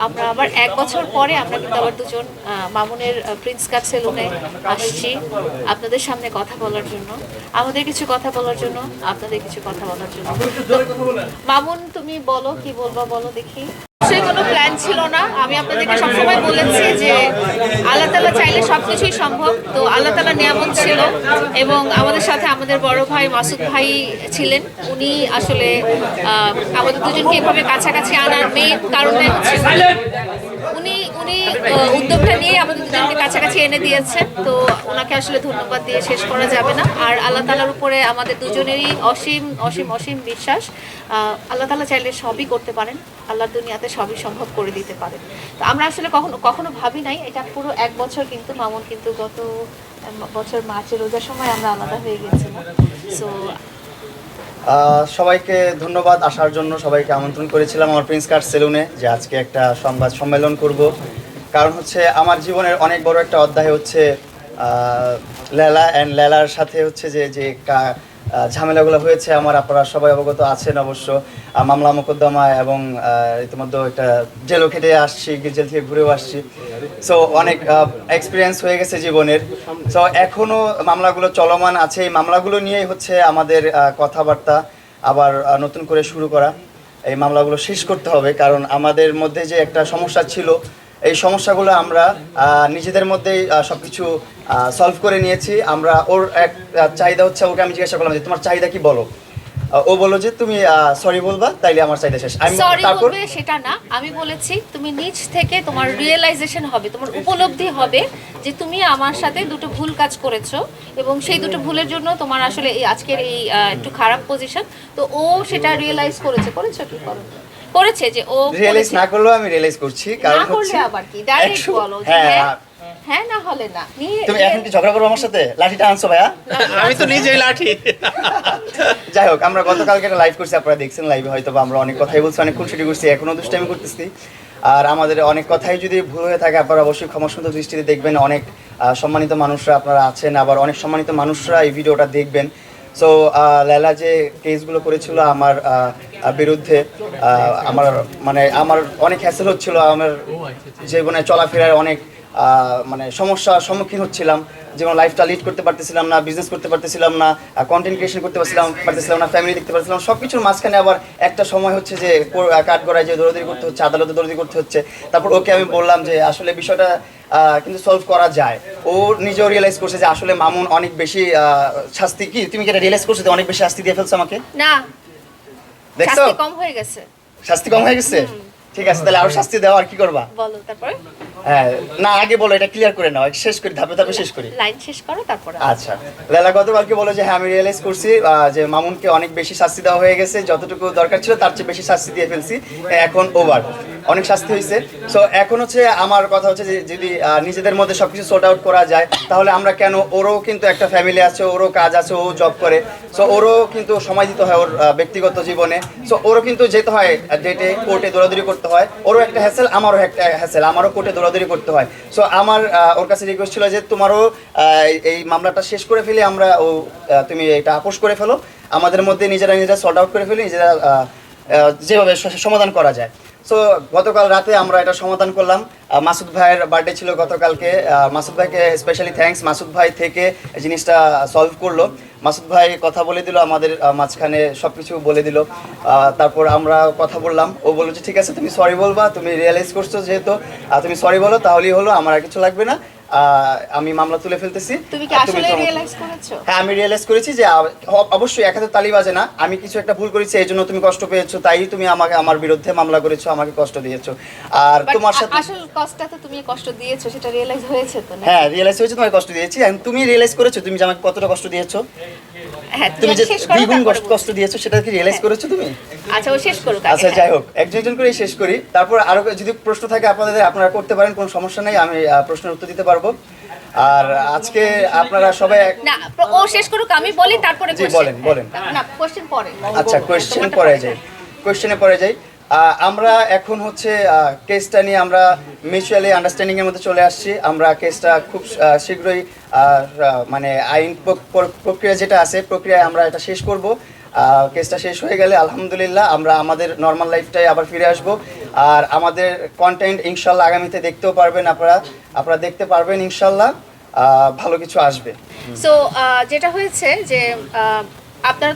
আমরা আবার এক বছর পরে আমরা কিন্তু আবার দুজন আহ, মামুনের প্রিন্স কাপ সেলুনে আসছি আপনাদের সামনে কথা বলার জন্য। আমাদের কিছু কথা বলার জন্য আপনাদের কিছু কথা বলার জন্য। মামুন তুমি বলো কি বলবা বলো দেখি। কোনো প্ল্যান ছিল না। আমি আপনাদেরকে সবসময় বলেছি যে আল্লাহ চাইলে সবকিছুই সম্ভব। তো আল্লাহ তালা নিয়ামত ছিল এবং আমাদের সাথে আমাদের বড় ভাই মাসুদ ভাই ছিলেন। উনি আসলে আমাদের দুজনকে এভাবে কাছাকাছি আনার মেইন কারণটাই হচ্ছে উনি উনি উদ্যোগটা নিয়ে আমাদের কাছাকাছি এনে দিয়েছেন তো ওনাকে আসলে ধন্যবাদ দিয়ে শেষ করা যাবে না। আর আল্লাহ তালার উপরে আমাদের দুজনেরই অসীম অসীম অসীম বিশ্বাস। আল্লাহ তালা চাইলে সবই করতে পারেন। আল্লাহর দুনিয়াতে সবই সম্ভব করে দিতে পারেন। তো আমরা আসলে কখনো কখনো ভাবি নাই, এটা পুরো এক বছর কিন্তু, মামুন কিন্তু গত বছর মার্চে রোজার সময় আমরা আলাদা হয়ে গেছিলাম। সো সবাইকে ধন্যবাদ, আসার জন্য সবাইকে আমন্ত্রণ করেছিলাম আমার প্রিন্স কার্ড সেলুনে যে আজকে একটা সংবাদ সম্মেলন করব। কারণ হচ্ছে আমার জীবনের অনেক বড় একটা অধ্যায় হচ্ছে লেলা অ্যান্ড লেলার সাথে হচ্ছে যে যে ঝামেলাগুলো হয়েছে, আমার আপনারা সবাই অবগত আছেন অবশ্য। মামলা মোকদ্দমা এবং ইতিমধ্যে একটা জেলও খেটে আসছি, জেল থেকে ঘুরেও আসছি। সো অনেক এক্সপিরিয়েন্স হয়ে গেছে জীবনের। সো এখনও মামলাগুলো চলমান আছে। এই মামলাগুলো নিয়েই হচ্ছে আমাদের কথাবার্তা আবার নতুন করে শুরু করা। এই মামলাগুলো শেষ করতে হবে, কারণ আমাদের মধ্যে যে একটা সমস্যা ছিল এই সমস্যাগুলো আমরা নিজেদের মধ্যেই আহ, সবকিছু সলভ করে নিয়েছি। আমরা ওর এক চাহিদা হচ্ছে ওকে আমি জিজ্ঞাসা করলাম যে তোমার চাহিদা কি বলো? ও বলল যে তুমি সরি বলবা তাইলে আমার চাহিদা শেষ। আমি সরি বলবে সেটা না। আমি বলেছি তুমি নিজ থেকে তোমার রিয়েলাইজেশন হবে তোমার উপলব্ধি হবে যে তুমি আমার সাথে দুটো ভুল কাজ করেছ এবং সেই দুটো ভুলের জন্য তোমার আসলে এই আজকের এই একটু খারাপ পজিশন তো ও সেটা রিয়েলাইজ করেছে। করেছ কি? করো। করেছে যে ও রিয়েলাইজ না করলেও আমি রিয়েলাইজ করছি কারণ না হচ্ছে আবার কি? ডাইরেক্ট বলো যে হ্যাঁ হ্যাঁ হ্যাঁ। না হলে না। তুমি এখন কি ঝগড়া করব আমার সাথে? লাঠিটা আনছো ভাইয়া? আমি তো নিজেই লাঠি। যাই হোক আমরা গতকালকে একটা লাইভ করছি আপনারা দেখছেন লাইভে হয়তো বা আমরা অনেক কথাই বলছি অনেক খুনসুটি করছি এখনও দুষ্টামি করতেছি। আর আমাদের অনেক কথাই যদি ভুল হয়ে থাকে আপনারা অবশ্যই ক্ষমা সুন্দর দৃষ্টিতে দেখবেন অনেক সম্মানিত মানুষরা আপনারা আছেন আবার অনেক সম্মানিত মানুষরা এই ভিডিওটা দেখবেন। সো লেলা যে কেসগুলো করেছিল আমার আহ, আহ, বিরুদ্ধে আমার মানে আমার অনেক হ্যাসেল হচ্ছিল আমার জীবনে চলাফেরার অনেক মানে সমস্যার সম্মুখীন হচ্ছিলাম। যেমন লাইফটা লিড করতে পারতেছিলাম না বিজনেস করতে পারতেছিলাম না কন্টেন্ট ক্রিয়েশন করতে পারছিলাম পারতেছিলাম না ফ্যামিলি দেখতে পারছিলাম সব কিছুর মাঝখানে আবার একটা সময় হচ্ছে যে কাঠ গড়ায় যে দৌড়াদৌড়ি করতে হচ্ছে আদালতে দৌড়াদৌড়ি করতে হচ্ছে। তারপর ওকে আমি বললাম যে আসলে বিষয়টা আহ, কিন্তু সলভ করা যায়। ও নিজেও রিয়েলাইজ করছে যে আসলে মামুন অনেক বেশি শাস্তি কি? তুমি কি এটা রিয়েলাইজ করছ যে অনেক বেশি শাস্তি দিয়ে ফেলছো আমাকে? না দেখছ? শাস্তি কম হয়ে গেছে। শাস্তি কম হয়ে গেছে? ঠিক আছে তাহলে আরও শাস্তি দেওয়া আর কি করবা? বলো তারপর? হ্যাঁ না আগে বলো এটা ক্লিয়ার করে নাও শেষ করি ধাপে ধাপে শেষ করি। লাইন শেষ করো তারপরে আচ্ছা লেলা গতকালকে বলো যে হ্যাঁ আমি রিয়েলাইজ করছি যে মামুনকে অনেক বেশি শাস্তি দেওয়া হয়ে গেছে যতটুকু দরকার ছিল তার চেয়ে বেশি শাস্তি দিয়ে ফেলছি এখন ওভার অনেক শাস্তি হয়েছে সো এখন হচ্ছে আমার কথা হচ্ছে যে, যদি নিজেদের মধ্যে সবকিছু সর্ট আউট করা যায়, তাহলে আমরা কেন ওরও কিন্তু একটা ফ্যামিলি আছে, ওরও কাজ আছে, ও জব করে। সো ওরও কিন্তু সময় দিতে হয় ওর ব্যক্তিগত জীবনে। সো ওরও কিন্তু যেতে হয় ডেটে কোর্টে দৌড়াদৌড়ি করতে হয়। ওরও একটা হ্যাসেল আমারও একটা হ্যাসেল আমারও কোর্টে দৌড়াদৌড়ি করতে হয়। সো আমার ওর কাছে রিকোয়েস্ট ছিল যে, তোমারও এই- মামলাটা শেষ করে ফেলে, আমরা ও তুমি এটা আপোষ করে ফেলো। আমাদের মধ্যে নিজেরা নিজেরা সর্ট আউট করে ফেলি, নিজেরা যেভাবে সমাধান করা যায়। সো গতকাল রাতে আমরা এটা সমাধান করলাম। মাসুদ ভাইয়ের বার্থডে ছিল গতকালকে। মাসুদ ভাইকে স্পেশালি থ্যাঙ্কস মাসুদ ভাই থেকে জিনিসটা সলভ করল। মাসুদ ভাই কথা বলে দিল, আমাদের মাঝখানে সব কিছু বলে দিল। তারপর আমরা কথা বললাম। ও বলল যে, ঠিক আছে, তুমি সরি বলবা। তুমি রিয়েলাইজ করছ যেহেতু। তুমি সরি বলো, তাহলেই হলো। আমার আর কিছু লাগবে না। আমি মামলা তুলে ফেলতেছি। তুমি কি আসলে রিয়েলাইজ করেছ? হ্যাঁ আমি রিয়েলাইজ করেছি যে অবশ্যই এক হাতে তালি বাজে না। আমি কিছু একটা ভুল করেছি এই জন্য তুমি কষ্ট পেয়েছ তাই তুমি আমাকে আমার বিরুদ্ধে মামলা করেছ আমাকে কষ্ট দিয়েছ। আর তোমার সাথে আসল কষ্টটা তো তুমি কষ্ট দিয়েছ সেটা রিয়েলাইজ হয়েছে তো না হ্যাঁ রিয়েলাইজ হয়েছে তোমাকে কষ্ট দিয়েছি। এন্ড তুমি রিয়েলাইজ করেছ তুমি যে আমাকে কতটা কষ্ট দিয়েছ? হ্যাঁ তুমি যে দ্বিগুণ কষ্ট- দিয়েছ সেটা কি রিয়েলাইজ করেছ তুমি? আচ্ছা ও শেষ করুক আচ্ছা হ্যাঁ। যাই হোক একজন একজন করে শেষ করি। তারপর আরও যদি প্রশ্ন থাকে আপনাদের আপনারা করতে পারেন কোনো সমস্যা নেই আমি প্রশ্নের উত্তর দিতে পারব। আর আজকে আপনারা সবাই না ও শেষ করুক আমি বলি তারপরে বলেন, বলেন। না কোশ্চেন পরে। আচ্ছা কোশ্চেন পরে যাই। কোশ্চেনে পরে যাই। আমরা এখন হচ্ছে কেসটা নিয়ে আমরা মিউচুয়ালি আন্ডারস্ট্যান্ডিং এর মধ্যে চলে আসছি। আমরা কেসটা খুব শীঘ্রই মানে আইন প্র- প্র- প্রক্রিয়া যেটা আছে, প্রক্রিয়ায় আমরা এটা শেষ করব। কেসটা শেষ হয়ে গেলে আলহামদুলিল্লাহ আমরা আমাদের নর্মাল লাইফটাই আবার ফিরে আসব। আর আমাদের কন্টেন্ট ইনশাল্লাহ আগামীতে দেখতেও পারবেন আপনারা। আপনারা দেখতে পারবেন ইনশাল্লাহ ভালো কিছু আসবে। সো যেটা হয়েছে যে আপনারা